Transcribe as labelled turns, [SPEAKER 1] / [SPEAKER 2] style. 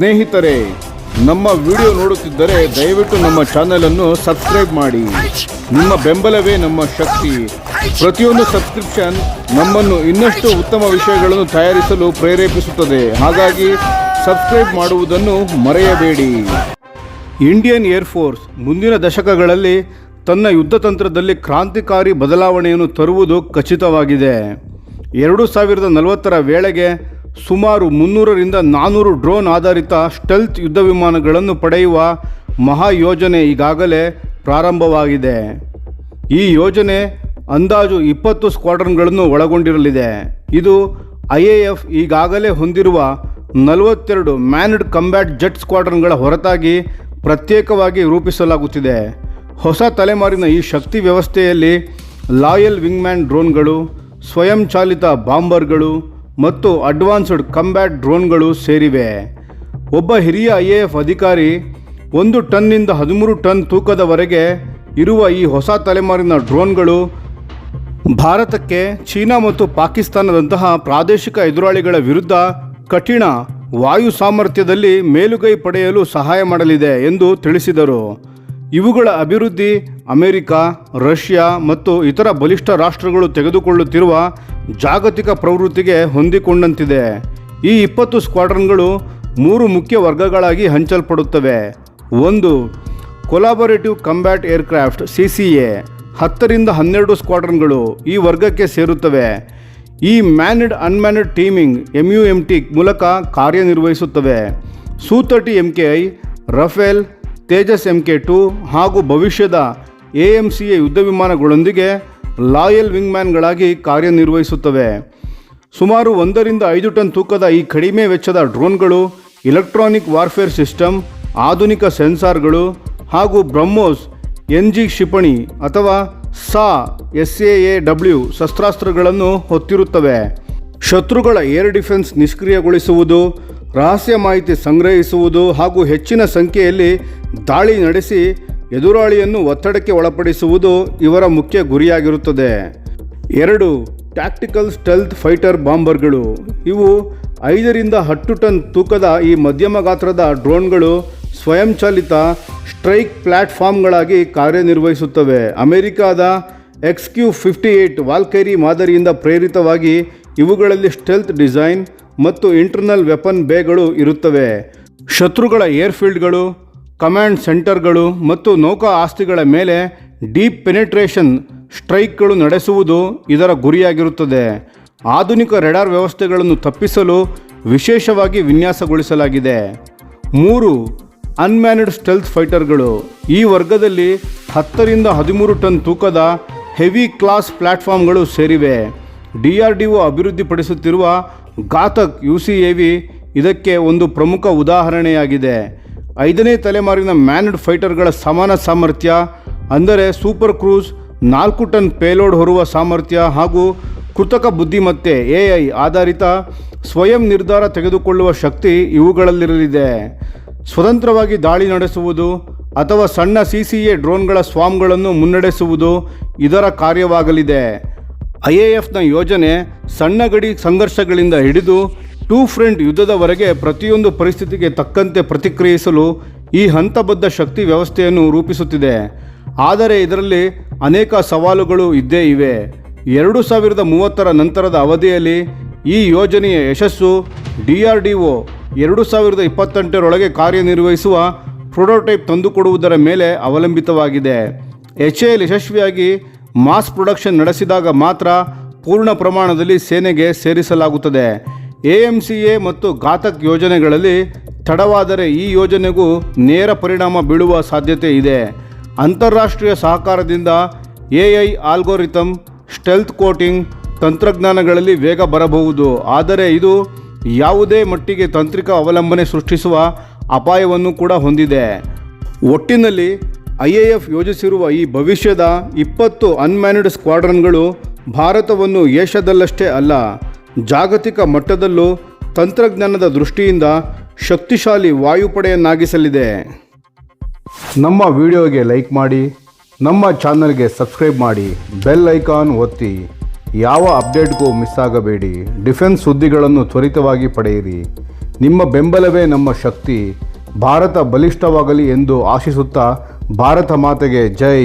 [SPEAKER 1] ಸ್ನೇಹಿತರೆ, ನಮ್ಮ ವಿಡಿಯೋ ನೋಡುತ್ತಿದ್ದರೆ ದಯವಿಟ್ಟು ನಮ್ಮ ಚಾನೆಲ್ ಅನ್ನು ಸಬ್ಸ್ಕ್ರೈಬ್ ಮಾಡಿ. ನಿಮ್ಮ ಬೆಂಬಲವೇ ನಮ್ಮ ಶಕ್ತಿ. ಪ್ರತಿಯೊಂದು ಸಬ್ಸ್ಕ್ರಿಪ್ಷನ್ ನಮ್ಮನ್ನು ಇನ್ನಷ್ಟು ಉತ್ತಮ ವಿಷಯಗಳನ್ನು ತಯಾರಿಸಲು ಪ್ರೇರೇಪಿಸುತ್ತದೆ. ಹಾಗಾಗಿ ಸಬ್ಸ್ಕ್ರೈಬ್ ಮಾಡುವುದನ್ನು ಮರೆಯಬೇಡಿ. ಇಂಡಿಯನ್ ಏರ್ಫೋರ್ಸ್ ಮುಂದಿನ ದಶಕಗಳಲ್ಲಿ ತನ್ನ ಯುದ್ಧ ತಂತ್ರದಲ್ಲಿ ಕ್ರಾಂತಿಕಾರಿ ಬದಲಾವಣೆಯನ್ನು ತರುವುದು ಖಚಿತವಾಗಿದೆ. ಎರಡು ಸಾವಿರದ ನಲವತ್ತರ ವೇಳೆಗೆ ಸುಮಾರು ಮುನ್ನೂರರಿಂದ ನಾನ್ನೂರು ಡ್ರೋನ್ ಆಧಾರಿತ ಸ್ಟೆಲ್ತ್ ಯುದ್ಧ ವಿಮಾನಗಳನ್ನು ಪಡೆಯುವ ಮಹಾ ಯೋಜನೆ ಈಗಾಗಲೇ ಪ್ರಾರಂಭವಾಗಿದೆ. ಈ ಯೋಜನೆ ಅಂದಾಜು ಇಪ್ಪತ್ತು ಸ್ಕ್ವಾಡ್ರನ್ಗಳನ್ನು ಒಳಗೊಂಡಿರಲಿದೆ. ಇದು ಐ ಎ ಎಫ್ ಈಗಾಗಲೇ ಹೊಂದಿರುವ ನಲವತ್ತೆರಡು ಮ್ಯಾನ್ಡ್ ಕಂಬ್ಯಾಟ್ ಜೆಟ್ ಸ್ಕ್ವಾಡ್ರನ್ಗಳ ಹೊರತಾಗಿ ಪ್ರತ್ಯೇಕವಾಗಿ ರೂಪಿಸಲಾಗುತ್ತಿದೆ. ಹೊಸ ತಲೆಮಾರಿನ ಈ ಶಕ್ತಿ ವ್ಯವಸ್ಥೆಯಲ್ಲಿ ಲಾಯಲ್ ವಿಂಗ್ಮ್ಯಾನ್ ಡ್ರೋನ್ಗಳು, ಸ್ವಯಂಚಾಲಿತ ಬಾಂಬರ್ಗಳು ಮತ್ತು ಅಡ್ವಾನ್ಸ್ಡ್ ಕಂಬ್ಯಾಟ್ ಡ್ರೋನ್ಗಳು ಸೇರಿವೆ. ಒಬ್ಬ ಹಿರಿಯ ಐ ಎ ಎಫ್ ಅಧಿಕಾರಿ ಒಂದು ಟನ್ನಿಂದ ಹದಿಮೂರು ಟನ್ ತೂಕದವರೆಗೆ ಇರುವ ಈ ಹೊಸ ತಲೆಮಾರಿನ ಡ್ರೋನ್ಗಳು ಭಾರತಕ್ಕೆ ಚೀನಾ ಮತ್ತು ಪಾಕಿಸ್ತಾನದಂತಹ ಪ್ರಾದೇಶಿಕ ಎದುರಾಳಿಗಳ ವಿರುದ್ಧ ಕಠಿಣ ವಾಯು ಸಾಮರ್ಥ್ಯದಲ್ಲಿ ಮೇಲುಗೈ ಪಡೆಯಲು ಸಹಾಯ ಮಾಡಲಿದೆ ಎಂದು ತಿಳಿಸಿದರು. ಇವುಗಳ ಅಭಿವೃದ್ಧಿ ಅಮೆರಿಕ, ರಷ್ಯಾ ಮತ್ತು ಇತರ ಬಲಿಷ್ಠ ರಾಷ್ಟ್ರಗಳು ತೆಗೆದುಕೊಳ್ಳುತ್ತಿರುವ ಜಾಗತಿಕ ಪ್ರವೃತ್ತಿಗೆ ಹೊಂದಿಕೊಂಡಂತಿದೆ. ಈ ಇಪ್ಪತ್ತು ಸ್ಕ್ವಾಡ್ರನ್ಗಳು ಮೂರು ಮುಖ್ಯ ವರ್ಗಗಳಾಗಿ ಹಂಚಲ್ಪಡುತ್ತವೆ. ಒಂದು, collaborative combat aircraft C C A ಹತ್ತರಿಂದ ಹನ್ನೆರಡು ಸ್ಕ್ವಾಡ್ರನ್ಗಳು ಈ ವರ್ಗಕ್ಕೆ ಸೇರುತ್ತವೆ. ಈ manned unmanned teaming M U M T ಮೂಲಕ ಕಾರ್ಯನಿರ್ವಹಿಸುತ್ತವೆ. Su thirty M K I Rafale, Tejas M K two ಹಾಗೂ ಭವಿಷ್ಯದ ಎ ಎಂ ಸಿ ಎ ಯುದ್ಧ ವಿಮಾನಗಳೊಂದಿಗೆ ಲಾಯಲ್ ವಿಂಗ್ಮ್ಯಾನ್ಗಳಾಗಿ ಕಾರ್ಯನಿರ್ವಹಿಸುತ್ತವೆ. ಸುಮಾರು ಒಂದರಿಂದ ಐದು ಟನ್ ತೂಕದ ಈ ಕಡಿಮೆ ವೆಚ್ಚದ ಡ್ರೋನ್ಗಳು ಇಲೆಕ್ಟ್ರಾನಿಕ್ ವಾರ್ಫೇರ್ ಸಿಸ್ಟಮ್, ಆಧುನಿಕ ಸೆನ್ಸಾರ್ಗಳು ಹಾಗೂ ಬ್ರಹ್ಮೋಸ್ ಎನ್ ಜಿ ಕ್ಷಿಪಣಿ ಅಥವಾ ಸಾ ಎಸ್ ಎ ಡಬ್ಲ್ಯೂ ಶಸ್ತ್ರಾಸ್ತ್ರಗಳನ್ನು ಹೊತ್ತಿರುತ್ತವೆ. ಶತ್ರುಗಳ ಏರ್ ಡಿಫೆನ್ಸ್ ನಿಷ್ಕ್ರಿಯಗೊಳಿಸುವುದು, ರಹಸ್ಯ ಮಾಹಿತಿ ಸಂಗ್ರಹಿಸುವುದು ಹಾಗೂ ಹೆಚ್ಚಿನ ಸಂಖ್ಯೆಯಲ್ಲಿ ದಾಳಿ ನಡೆಸಿ ಎದುರಾಳಿಯನ್ನು ಒತ್ತಡಕ್ಕೆ ಒಳಪಡಿಸುವುದು ಇವರ ಮುಖ್ಯ ಗುರಿಯಾಗಿರುತ್ತದೆ. ಎರಡು ಟ್ಯಾಕ್ಟಿಕಲ್ ಸ್ಟೆಲ್ತ್ ಫೈಟರ್ ಬಾಂಬರ್ಗಳು. ಇವು ಐದರಿಂದ ಹತ್ತು ಟನ್ ತೂಕದ ಈ ಮಧ್ಯಮ ಗಾತ್ರದ ಡ್ರೋನ್ಗಳು ಸ್ವಯಂಚಾಲಿತ ಸ್ಟ್ರೈಕ್ ಪ್ಲ್ಯಾಟ್ಫಾರ್ಮ್ಗಳಾಗಿ ಕಾರ್ಯನಿರ್ವಹಿಸುತ್ತವೆ. ಅಮೆರಿಕಾದ ಎಕ್ಸ್ಕ್ಯೂ ಫಿಫ್ಟಿ ಏಯ್ಟ್ ವಾಲ್ಕೈರಿ ಮಾದರಿಯಿಂದ ಪ್ರೇರಿತವಾಗಿ ಇವುಗಳಲ್ಲಿ ಸ್ಟೆಲ್ತ್ ಡಿಸೈನ್ ಮತ್ತು ಇಂಟರ್ನಲ್ ವೆಪನ್ ಬೇಗಳು ಇರುತ್ತವೆ. ಶತ್ರುಗಳ ಏರ್ಫೀಲ್ಡ್ಗಳು ಕಮಾಂಡ್ ಸೆಂಟರ್ಗಳು ಮತ್ತು ನೌಕಾ ಆಸ್ತಿಗಳ ಮೇಲೆ ಡೀಪ್ ಪೆನೆಟ್ರೇಷನ್ ಸ್ಟ್ರೈಕ್ಗಳು ನಡೆಸುವುದು ಇದರ ಗುರಿಯಾಗಿರುತ್ತದೆ. ಆಧುನಿಕ ರೆಡಾರ್ ವ್ಯವಸ್ಥೆಗಳನ್ನು ತಪ್ಪಿಸಲು ವಿಶೇಷವಾಗಿ ವಿನ್ಯಾಸಗೊಳಿಸಲಾಗಿದೆ. ಮೂರು ಅನ್ಮ್ಯಾನ್ಡ್ ಸ್ಟೆಲ್ತ್ ಫೈಟರ್ಗಳು. ಈ ವರ್ಗದಲ್ಲಿ ಹತ್ತರಿಂದ ಹದಿಮೂರು ಟನ್ ತೂಕದ ಹೆವಿ ಕ್ಲಾಸ್ ಪ್ಲ್ಯಾಟ್ಫಾರ್ಮ್ಗಳು ಸೇರಿವೆ. D R D O ಅಭಿವೃದ್ಧಿಪಡಿಸುತ್ತಿರುವ Ghatak U C A V ಇದಕ್ಕೆ ಒಂದು ಪ್ರಮುಖ ಉದಾಹರಣೆಯಾಗಿದೆ. ಐದನೇ ತಲೆಮಾರಿನ ಮ್ಯಾನ್ಡ್ ಫೈಟರ್ಗಳ ಸಮಾನ ಸಾಮರ್ಥ್ಯ, ಅಂದರೆ ಸೂಪರ್ ಕ್ರೂಸ್, ನಾಲ್ಕು ಟನ್ ಪೇಲೋಡ್ ಹೊರುವ ಸಾಮರ್ಥ್ಯ ಹಾಗೂ ಕೃತಕ ಬುದ್ಧಿಮತ್ತೆ, ಎ ಐ ಆಧಾರಿತ ಸ್ವಯಂ ನಿರ್ಧಾರ ತೆಗೆದುಕೊಳ್ಳುವ ಶಕ್ತಿ ಇವುಗಳಲ್ಲಿರಲಿದೆ. ಸ್ವತಂತ್ರವಾಗಿ ದಾಳಿ ನಡೆಸುವುದು ಅಥವಾ ಸಣ್ಣ ಸಿ ಸಿ ಎ ಡ್ರೋನ್ಗಳ ಸ್ವಾಮ್ಗಳನ್ನು ಮುನ್ನಡೆಸುವುದು ಇದರ ಕಾರ್ಯವಾಗಲಿದೆ. ಐ ಎ ಎಫ್ನ ಯೋಜನೆ ಸಣ್ಣ ಗಡಿ ಸಂಘರ್ಷಗಳಿಂದ ಹಿಡಿದು ಟೂ ಫ್ರಂಟ್ ಯುದ್ಧದವರೆಗೆ ಪ್ರತಿಯೊಂದು ಪರಿಸ್ಥಿತಿಗೆ ತಕ್ಕಂತೆ ಪ್ರತಿಕ್ರಿಯಿಸಲು ಈ ಹಂತಬದ್ಧ ಶಕ್ತಿ ವ್ಯವಸ್ಥೆಯನ್ನು ರೂಪಿಸುತ್ತಿದೆ. ಆದರೆ ಇದರಲ್ಲಿ ಅನೇಕ ಸವಾಲುಗಳು ಇದ್ದೇ ಇವೆ. ಎರಡು ಸಾವಿರದ ಮೂವತ್ತರ ನಂತರದ ಅವಧಿಯಲ್ಲಿ ಈ ಯೋಜನೆಯ ಯಶಸ್ಸು ಡಿ ಆರ್ ಡಿ ಒ ಎರಡು ಸಾವಿರದ ಇಪ್ಪತ್ತೆಂಟರೊಳಗೆ ಕಾರ್ಯನಿರ್ವಹಿಸುವ ಪ್ರೊಟೋಟೈಪ್ ತಂದುಕೊಡುವುದರ ಮೇಲೆ ಅವಲಂಬಿತವಾಗಿದೆ. ಎಚ್ ಎಲ್ ಯಶಸ್ವಿಯಾಗಿ ಮಾಸ್ ಪ್ರೊಡಕ್ಷನ್ ನಡೆಸಿದಾಗ ಮಾತ್ರ ಪೂರ್ಣ ಪ್ರಮಾಣದಲ್ಲಿ ಸೇನೆಗೆ ಸೇರಿಸಲಾಗುತ್ತದೆ. ಎ ಎಂ ಸಿ ಎ ಮತ್ತು ಘಾತಕ್ ಯೋಜನೆಗಳಲ್ಲಿ ತಡವಾದರೆ ಈ ಯೋಜನೆಗೂ ನೇರ ಪರಿಣಾಮ ಬೀಳುವ ಸಾಧ್ಯತೆ ಇದೆ. ಅಂತಾರಾಷ್ಟ್ರೀಯ ಸಹಕಾರದಿಂದ A I algorithm stealth coating ತಂತ್ರಜ್ಞಾನಗಳಲ್ಲಿ ವೇಗ ಬರಬಹುದು. ಆದರೆ ಇದು ಯಾವುದೇ ಮಟ್ಟಿಗೆ ತಾಂತ್ರಿಕ ಅವಲಂಬನೆ ಸೃಷ್ಟಿಸುವ ಅಪಾಯವನ್ನು ಕೂಡ ಹೊಂದಿದೆ. ಒಟ್ಟಿನಲ್ಲಿ ಐ ಎ ಎಫ್ ಯೋಜಿಸಿರುವ ಈ ಭವಿಷ್ಯದ ಇಪ್ಪತ್ತು ಅನ್ಮ್ಯಾನ್ಡ್ ಸ್ಕ್ವಾಡ್ರನ್ಗಳು ಭಾರತವನ್ನು ಏಷ್ಯಾದಲ್ಲಷ್ಟೇ ಅಲ್ಲ ಜಾಗತಿಕ ಮಟ್ಟದಲ್ಲೂ ತಂತ್ರಜ್ಞಾನದ ದೃಷ್ಟಿಯಿಂದ ಶಕ್ತಿಶಾಲಿ ವಾಯುಪಡೆಯನ್ನಾಗಿಸಲಿದೆ. ನಮ್ಮ ವಿಡಿಯೋಗೆ ಲೈಕ್ ಮಾಡಿ, ನಮ್ಮ ಚಾನಲ್ಗೆ ಸಬ್ಸ್ಕ್ರೈಬ್ ಮಾಡಿ, ಬೆಲ್ ಐಕಾನ್ ಒತ್ತಿ. ಯಾವ ಅಪ್ಡೇಟ್ಗೂ ಮಿಸ್ ಆಗಬೇಡಿ. ಡಿಫೆನ್ಸ್ ಸುದ್ದಿಗಳನ್ನು ತ್ವರಿತವಾಗಿ ಪಡೆಯಿರಿ. ನಿಮ್ಮ ಬೆಂಬಲವೇ ನಮ್ಮ ಶಕ್ತಿ. ಭಾರತ ಬಲಿಷ್ಠವಾಗಲಿ ಎಂದು ಆಶಿಸುತ್ತಾ, ಭಾರತ ಮಾತೆಗೆ ಜೈ.